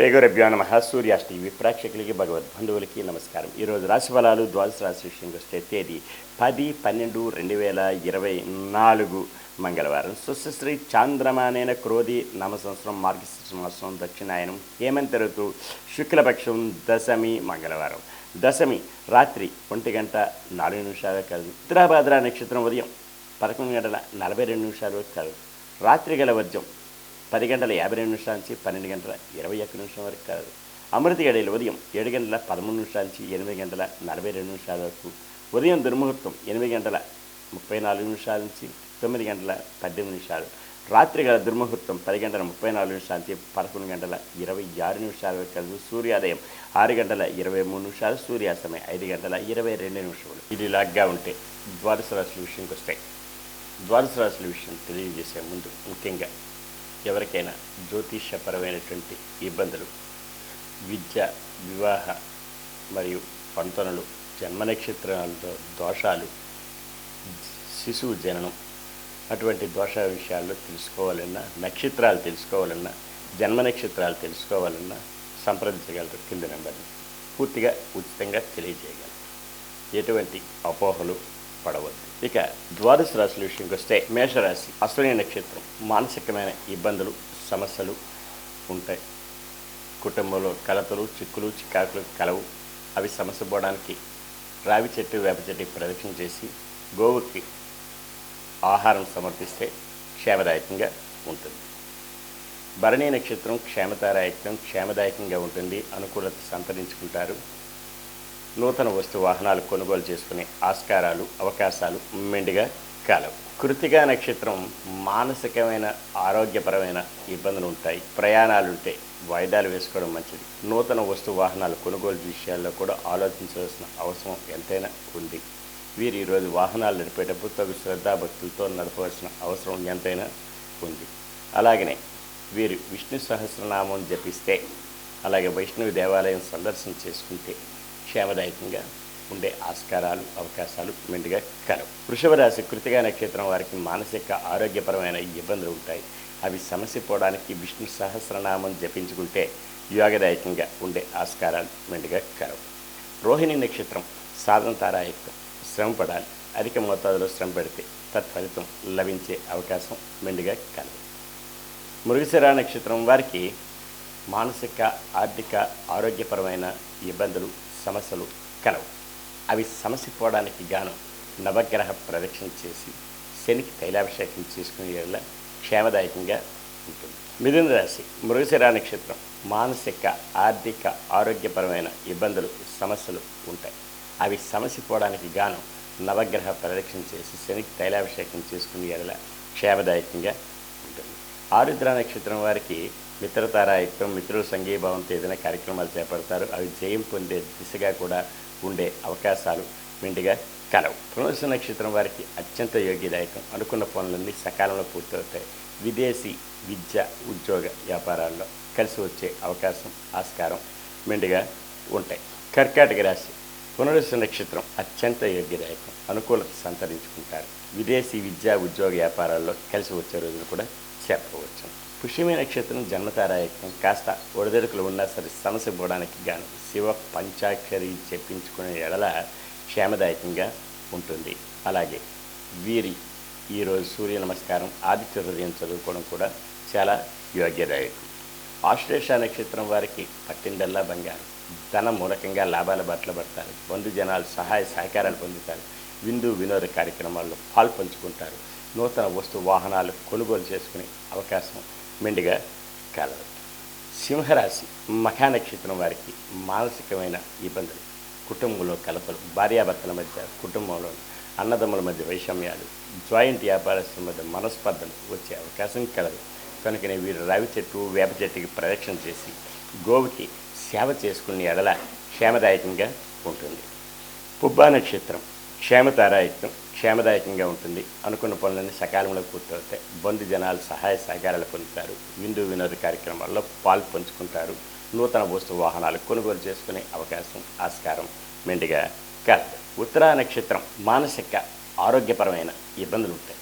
శ్రీగురభ్యో నమ సూర్యాష్టి విప్రేక్షకులకి భగవద్బంధువులకి నమస్కారం ఈరోజు రాశి ఫలాలు ద్వాదశ రాశి విషయంకి వస్తే తేదీ పది పన్నెండు రెండు వేల ఇరవై నాలుగు మంగళవారం సుశ్రీ చాంద్రమానైన క్రోధి నామ సంవత్సరం మార్గశీర్ష మాసం దక్షిణాయనం హేమంత ఋతు శుక్లపక్షం దశమి మంగళవారం దశమి రాత్రి ఒంటి గంట నాలుగు నిమిషాలు కలదు ఉత్తరాభాద్ర నక్షత్రం ఉదయం పదకొండు గంటల నలభై రెండు నిమిషాలు కలదు రాత్రి గల వర్జం పది గంటల యాభై రెండు నిమిషాల నుంచి పన్నెండు గంటల ఇరవై ఒక్క నిమిషం వరకు కాదు. అమృత గడియలు ఉదయం ఏడు గంటల పదమూడు నిమిషాల నుంచి ఎనిమిది గంటల నలభై రెండు నిమిషాల వరకు. ఉదయం దుర్ముహూర్తం ఎనిమిది గంటల ముప్పై నాలుగు నిమిషాల నుంచి తొమ్మిది గంటల పద్దెనిమిది నిమిషాలు. రాత్రి గల దుర్ముహూర్తం పది గంటల ముప్పై నాలుగు నిమిషాల నుంచి పదకొండు గంటల ఇరవై ఆరు నిమిషాల వరకు కలదు సూర్యోదయం. ఆరు గంటల ఇరవై మూడు నిమిషాలు సూర్యాస్తమయం. ఐదు గంటల ఇరవై రెండు నిమిషాలు ఇది లాగ్గా ఉంటే ద్వాదశ రాశుల విషయంకి వస్తాయి. ద్వాదశ రాశుల విషయం తెలియజేసే ముందు ముఖ్యంగా ఎవరికైనా జ్యోతిష్యపరమైనటువంటి ఇబ్బందులు విద్య వివాహ మరియు పంతనలు జన్మ నక్షత్రాలతో దోషాలు శిశువు జననం అటువంటి దోష విషయాల్లో తెలుసుకోవాలన్నా నక్షత్రాలు తెలుసుకోవాలన్నా జన్మ నక్షత్రాలు తెలుసుకోవాలన్నా సంప్రదించగలరు కింద నెంబర్ని. పూర్తిగా ఉచితంగా తెలియజేయగలరు. ఎటువంటి అపోహలు పడవద్దు ఇక ద్వాదశ రాశుల విషయంకి వస్తే మేషరాశి అశ్విని నక్షత్రం మానసికమైన ఇబ్బందులు సమస్యలు ఉంటాయి. కుటుంబంలో కలతలు చిక్కులు చికాకులు కలవు. అవి సమస్య పోవడానికి రావి చెట్టు వేప చెట్టు ప్రదక్షిణ చేసి గోవుకి ఆహారం సమర్పిస్తే క్షేమదాయకంగా ఉంటుంది. భరణీ నక్షత్రం క్షేమతారాయకం క్షేమదాయకంగా ఉంటుంది. అనుకూలత సంతరించుకుంటారు. నూతన వస్తు వాహనాలు కొనుగోలు చేసుకునే ఆస్కారాలు అవకాశాలు మెండుగా కాలవు. కృతిగా నక్షత్రం మానసికమైన ఆరోగ్యపరమైన ఇబ్బందులు ఉంటాయి. ప్రయాణాలు ఉంటే వాయిదాలు వేసుకోవడం మంచిది. నూతన వస్తు వాహనాలు కొనుగోలు విషయాల్లో కూడా ఆలోచించవలసిన అవసరం ఎంతైనా ఉంది. వీరు ఈరోజు వాహనాలు నడిపేటప్పుడు తగు శ్రద్ధాభక్తులతో నడపవలసిన అవసరం ఎంతైనా ఉంది. అలాగనే వీరు విష్ణు సహస్రనామం జపిస్తే అలాగే వైష్ణవి దేవాలయం సందర్శన చేసుకుంటే క్షేమదాయకంగా ఉండే ఆస్కారాలు అవకాశాలు మెండుగా కలవు. వృషభ రాశి కృతిగా నక్షత్రం వారికి మానసిక ఆరోగ్యపరమైన ఇబ్బందులు ఉంటాయి. అవి సమస్య పోవడానికి విష్ణు సహస్రనామం జపించుకుంటే యోగదాయకంగా ఉండే ఆస్కారాలు మెండుగా కలవు. రోహిణి నక్షత్రం సాధన తారాయకం శ్రమ పడాలి. అధిక మోతాదులో శ్రమ పెడితే తత్ఫలితం లభించే అవకాశం మెండుగా కలవు. మృగశిర నక్షత్రం వారికి మానసిక ఆర్థిక ఆరోగ్యపరమైన ఇబ్బందులు సమస్యలు కలవు. అవి సమస్య పోవడానికి గాను నవగ్రహ ప్రదక్షిణ చేసి శనికి తైలాభిషేకం చేసుకునే వల్ల క్షేమదాయకంగా ఉంటుంది. మిథున రాశి మృగశిర నక్షత్రం మానసిక ఆర్థిక ఆరోగ్యపరమైన ఇబ్బందులు సమస్యలు ఉంటాయి. అవి సమస్య పోవడానికి గాను నవగ్రహ ప్రదక్షిణ చేసి శనికి తైలాభిషేకం చేసుకునే వల్ల క్షేమదాయకంగా ఉంటుంది. ఆరుద్ర నక్షత్రం వారికి మిత్రతారాయత్వం మిత్రుల సంఘీభావంతో ఏదైనా కార్యక్రమాలు చేపడతారు. అవి జయం పొందే దిశగా కూడా ఉండే అవకాశాలు మెండుగా కలవు. పునర్సు నక్షత్రం వారికి అత్యంత యోగ్యదాయకం. అనుకున్న పనులన్నీ సకాలంలో పూర్తవుతాయి. విదేశీ విద్య ఉద్యోగ వ్యాపారాల్లో కలిసి వచ్చే అవకాశం ఆస్కారం మెండుగా ఉంటాయి. కర్కాటక రాశి పునరుసు నక్షత్రం అత్యంత యోగ్యదాయకం. అనుకూలత సంతరించుకుంటారు. విదేశీ విద్యా ఉద్యోగ వ్యాపారాల్లో కలిసి వచ్చే రోజులు కూడా చెప్పవచ్చు పుష్యమి నక్షత్రం జన్మతారాయకం కాస్త ఒడిదొడుకులు ఉన్నా సరే సమస్య పోవడానికి గాను శివ పంచాక్షరి చెప్పించుకునే ఎడల క్షేమదాయకంగా ఉంటుంది. అలాగే వీరి ఈరోజు సూర్య నమస్కారం ఆదిత్య హృదయం చదువుకోవడం కూడా చాలా యోగ్యదాయకం. ఆశ్లేష నక్షత్రం వారికి పట్టిందల్లా బంగారం. ధన మూలకంగా లాభాల బట్టలు పడతారు. బంధు జనాలు సహాయ సహకారాలు పొందుతారు. విందు వినోద కార్యక్రమాల్లో పాల్పంచుకుంటారు నూతన వస్తు వాహనాలు కొనుగోలు చేసుకునే అవకాశం మెండుగా కలదు సింహరాశి మఖా నక్షత్రం వారికి మానసికమైన ఇబ్బందులు. కుటుంబంలో కలపలు భార్యాభర్తల మధ్య కుటుంబంలో అన్నదమ్ముల మధ్య వైషమ్యాలు జాయింట్ వ్యాపారస్తుల మధ్య మనస్పర్ధలు వచ్చే అవకాశం కలదు. కనుకనే వీరు రావి చెట్టు వేప చెట్టుకి ప్రదక్షిణ చేసి గోవుకి సేవ చేసుకునే ఎడల క్షేమదాయకంగా ఉంటుంది. పుబ్బా నక్షత్రం క్షేమతారాయకం క్షేమదాయకంగా ఉంటుంది. అనుకున్న పనులన్నీ సకాలంలో పూర్తవుతాయి. బంధు జనాలు సహాయ సహకారాలు పొందుతారు. విందు వినోద కార్యక్రమాల్లో పాలు పంచుకుంటారు. నూతన వస్తు వాహనాలు కొనుగోలు చేసుకునే అవకాశం ఆస్కారం మెండుగా కలదు ఉత్తరా నక్షత్రం మానసిక ఆరోగ్యపరమైన ఇబ్బందులు ఉంటాయి.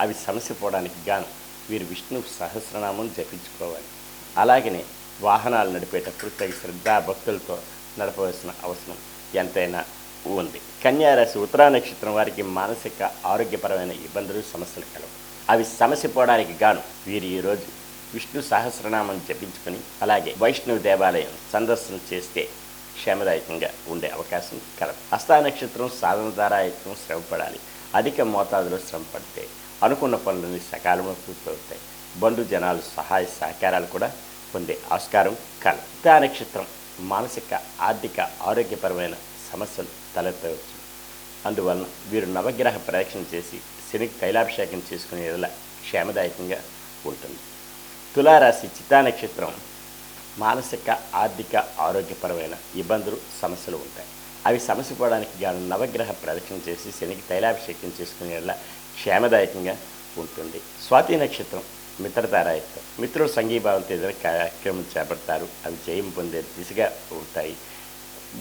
అవి సమస్య పోవడానికి గాను వీరు విష్ణు సహస్రనామం జపించుకోవాలి. అలాగనే వాహనాలు నడిపేటప్పుడు తగి శ్రద్ధా భక్తులతో నడపవలసిన అవసరం ఎంతైనా ఉంది. కన్యారాశి ఉత్తరా నక్షత్రం వారికి మానసిక ఆరోగ్యపరమైన ఇబ్బందులు సమస్యలు కలవు. అవి సమస్య పోవడానికి గాను వీరు ఈరోజు విష్ణు సహస్రనామం జపించుకొని అలాగే వైష్ణవ దేవాలయం సందర్శన చేస్తే క్షేమదాయకంగా ఉండే అవకాశం కలదు. హస్తా నక్షత్రం సాధన ద్వారా శ్రమపడాలి. అధిక మోతాదులో శ్రమ పడితే అనుకున్న పనులని సకాలంలో పూర్తవుతాయి. బంధు జనాలు సహాయ సహకారాలు కూడా పొందే ఆస్కారం కలదు. హస్తా నక్షత్రం మానసిక ఆర్థిక ఆరోగ్యపరమైన సమస్యలు తలెత్తవచ్చు. అందువలన వీరు నవగ్రహ ప్రదక్షిణ చేసి శనికి తైలాభిషేకం చేసుకునే ఎడల క్షేమదాయకంగా ఉంటుంది. తులారాశి చిత్తా నక్షత్రం మానసిక ఆర్థిక ఆరోగ్యపరమైన ఇబ్బందులు సమస్యలు ఉంటాయి. అవి సమస్య పోవడానికి గాను నవగ్రహ ప్రదక్షిణ చేసి శనికి తైలాభిషేకం చేసుకునే ఎడల క్షేమదాయకంగా ఉంటుంది. స్వాతి నక్షత్రం మిత్రతారాయత్వం. మిత్రులు సంఘీభావంతో ఏదైనా కార్యక్రమం చేపడతారు. అవి జయం పొందే దిశగా ఉంటాయి.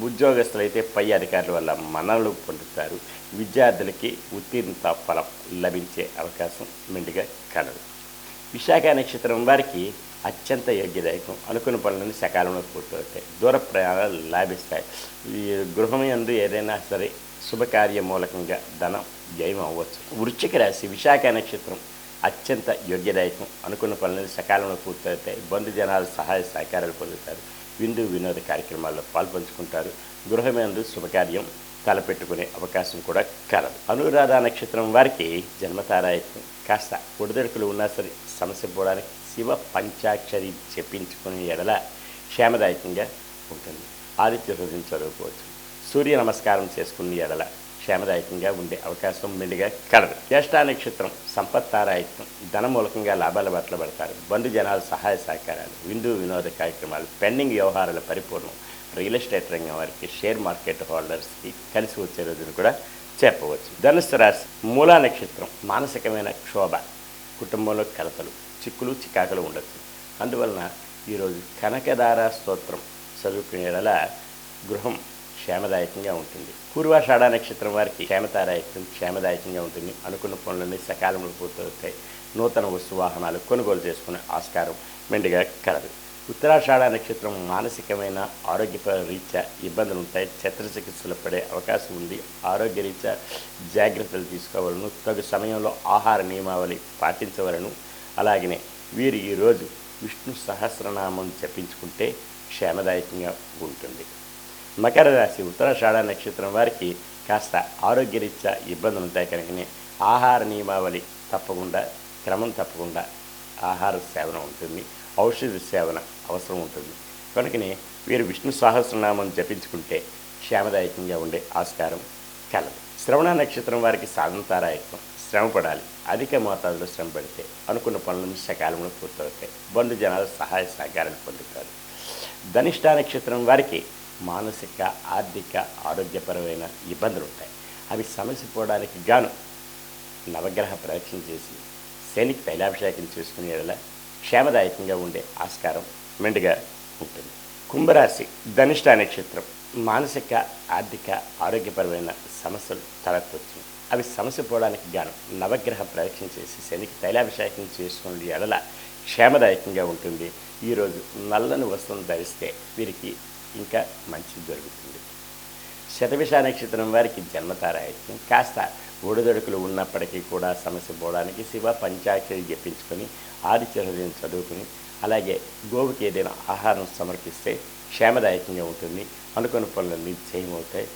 ఉద్యోగస్తులైతే పై అధికారుల వల్ల మనలు పొందుతారు. విద్యార్థులకి ఉత్తీర్ణత ఫలం లభించే అవకాశం మెండుగా కలదు. విశాఖ నక్షత్రం వారికి అత్యంత యోగ్యదాయకం. అనుకున్న పనులను సకాలంలో పూర్తవుతాయి. దూర ప్రయాణాలు లాభిస్తాయి. ఈ గృహం యందు ఏదైనా సరే శుభకార్య మూలకంగా ధనం జయం అవ్వచ్చు. వృశ్చిక రాశి విశాఖ నక్షత్రం అత్యంత యోగ్యదాయకం. అనుకున్న పనులను సకాలంలో పూర్తవుతాయి. బంధు జనాలు సహాయ సహకారాలు పొందుతారు. విందు వినోద కార్యక్రమాల్లో పాల్పంచుకుంటారు. గృహమేందు శుభకార్యం తలపెట్టుకునే అవకాశం కూడా కలదు. అనురాధ నక్షత్రం వారికి జన్మతారాయత్వం. కాస్త ఒడిదొడుకులు ఉన్నా సరే సమస్య పోవడానికి శివ పంచాక్షరి చెప్పించుకునే ఎడల క్షేమదాయకంగా ఉంటుంది. ఆదిత్య హృదయం చదువుకోవచ్చు. సూర్య నమస్కారం చేసుకునే ఎడల క్షేమదాయకంగా ఉండే అవకాశం మెండుగా కలదు. జ్యేష్ఠా నక్షత్రం సంపత్తారాయత్వం ధన మూలకంగా లాభాల బట్ల పడతారు. బంధు జనాల సహాయ సహకారాలు విందు వినోద కార్యక్రమాలు పెండింగ్ వ్యవహారాల పరిపూర్ణం రియల్ ఎస్టేట్ రంగం వారికి షేర్ మార్కెట్ హోల్డర్స్కి కలిసి వచ్చే రోజును కూడా చెప్పవచ్చు ధనుసు రాశి మూలా నక్షత్రం మానసికమైన క్షోభ కుటుంబంలో కలతలు చిక్కులు చికాకులు ఉండొచ్చు. అందువలన ఈరోజు కనకదార స్తోత్రం చదువుకునేలా గృహం క్షేమదాయకంగా ఉంటుంది. పూర్వాషాఢ నక్షత్రం వారికి క్షేమతారాయకం క్షేమదాయకంగా ఉంటుంది. అనుకున్న పనులన్నీ సకాలంలో పూర్తవుతాయి. నూతన వస్తు వాహనాలు కొనుగోలు చేసుకునే ఆస్కారం మెండుగా కలదు. ఉత్తరాషాఢ నక్షత్రం మానసికమైన ఆరోగ్య రీత్యా ఇబ్బందులు ఉంటాయి. చికిత్సలు పడే అవకాశం ఉంది. ఆరోగ్య రీత్యా జాగ్రత్తలు తీసుకోవాలను తగు సమయంలో ఆహార నియమావళి పాటించవలను. అలాగనే వీరు ఈరోజు విష్ణు సహస్రనామం జపించుకుంటే క్షేమదాయకంగా ఉంటుంది. మకర రాశి ఉత్తరాషాఢ నక్షత్రం వారికి కాస్త ఆరోగ్యరీత్యా ఇబ్బందులు ఉంటాయి కనుకనే ఆహార నియమావళి తప్పకుండా క్రమం తప్పకుండా ఆహార సేవన ఉంటుంది ఔషధ సేవన అవసరం ఉంటుంది. కనుకనే వీరు విష్ణు సహస్రనామం జపించుకుంటే క్షేమదాయకంగా ఉండే ఆస్కారం కలదు. శ్రవణ నక్షత్రం వారికి సాధనతారాయకం శ్రమ పడాలి. అధిక మోతాదులో శ్రమ పడితే అనుకున్న పనులను సకాలంలో పూర్తవుతాయి. బంధు జనాలు సహాయ సహకారాలు పొందుతారు. ధనిష్ట నక్షత్రం వారికి మానసిక ఆర్థిక ఆరోగ్యపరమైన ఇబ్బందులు ఉంటాయి అవి సమస్య పోవడానికి గాను నవగ్రహ ప్రదక్షిణ చేసి శనికి తైలాభిషేకం చేసుకునే యెడల క్షేమదాయకంగా ఉండే ఆస్కారం మెండుగా ఉంటుంది. కుంభరాశి ధనిష్ట నక్షత్రం మానసిక ఆర్థిక ఆరోగ్యపరమైన సమస్యలు తలెత్తవచ్చు అవి సమస్య పోవడానికి గాను నవగ్రహ ప్రదక్షిణ చేసి శనికి తైలాభిషేకం చేసుకునే ఎడల క్షేమదాయకంగా ఉంటుంది. ఈరోజు నల్లని వస్త్రం ధరిస్తే వీరికి ఇంకా మంచి జరుగుతుంది. శతవిష నక్షత్రం వారికి జన్మతారాయత్యం కాస్త ఒడిదొడుకులు ఉన్నప్పటికీ కూడా సమస్య పోవడానికి శివ పంచాక్షరి జపించుకొని ఆదిత్య చదువుకుని అలాగే గోవుకి ఏదైనా ఆహారం సమర్పిస్తే క్షేమదాయకంగా ఉంటుంది. అనుకున్న పనులన్నీ చేయమవుతాయి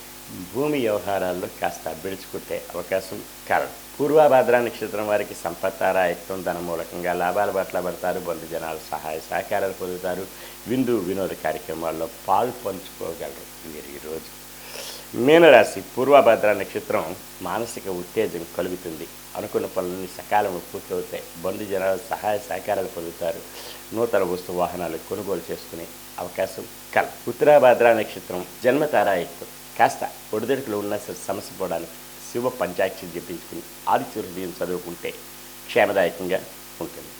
భూమి వ్యవహారాల్లో కాస్త బిడుచుకుంటే అవకాశం కారణం. పూర్వాభాద్ర నక్షత్రం వారికి సంపత్తారాయత్వం ధన మూలకంగా లాభాల పట్ల పడతారు బంధు జనాలు సహాయ సహకారాలు పొందుతారు విందు వినోద కార్యక్రమాల్లో పాలు పంచుకోగలరు. మీరు ఈరోజు మీనరాశి పూర్వభద్ర నక్షత్రం మానసిక ఉత్తేజం కలుగుతుంది. అనుకున్న పనులన్నీ సకాలంలో పూర్తవుతాయి. బంధు జనాలు సహాయ సహకారాలు పొందుతారు. నూతన వస్తు వాహనాలు కొనుగోలు చేసుకునే అవకాశం కల. ఉత్తరాభద్ర నక్షత్రం జన్మతారాయత్వం కాస్త ఒడిదొడుకులు ఉన్న సమస్య పోవడానికి శివ పంచాక్షి జపించుకుని ఆదిత్య చదువుకుంటే క్షేమదాయకంగా ఉంటుంది.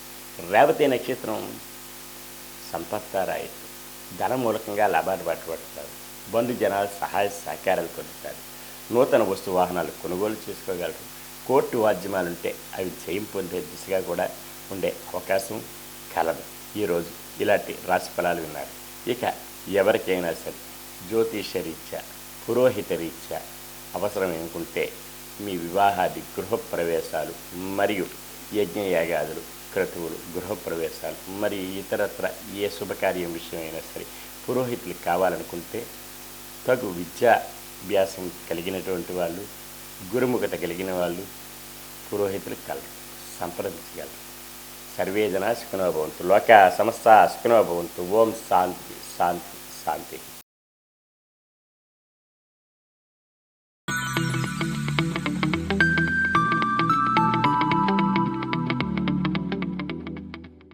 రేవతి నక్షత్రం సంపత్తారాయత్వం ధన మూలకంగా లాభాలు పట్టుబడతారు బంధు జనాలు సహాయ సహకారాలు పొందుతారు. నూతన వస్తు వాహనాలు కొనుగోలు చేసుకోగలరు. కోర్టు వాద్యమాలుంటే అవి జయం పొందే దిశగా కూడా ఉండే అవకాశం కలదు. ఈరోజు ఇలాంటి రాశి ఫలాలు విన్నారు. ఇక ఎవరికైనా సరే జ్యోతిష రీత్యా పురోహిత రీత్యా అవసరం ఏనుకుంటే మీ వివాహాది గృహప్రవేశాలు మరియు యజ్ఞయాగాదులు క్రతువులు గృహప్రవేశాలు మరియు ఇతరత్ర ఏ శుభకార్యం విషయమైనా సరే పురోహితులు కావాలనుకుంటే తగు విద్యాభ్యాసం కలిగినటువంటి వాళ్ళు గురుముఖత కలిగిన వాళ్ళు పురోహితులు కలరు సంప్రదించగలరు. సర్వేజన సుఖనోభవంతు భవంతు. లోక సమస్త సుఖనోభవంతు ఓం శాంతి శాంతి శాంతి.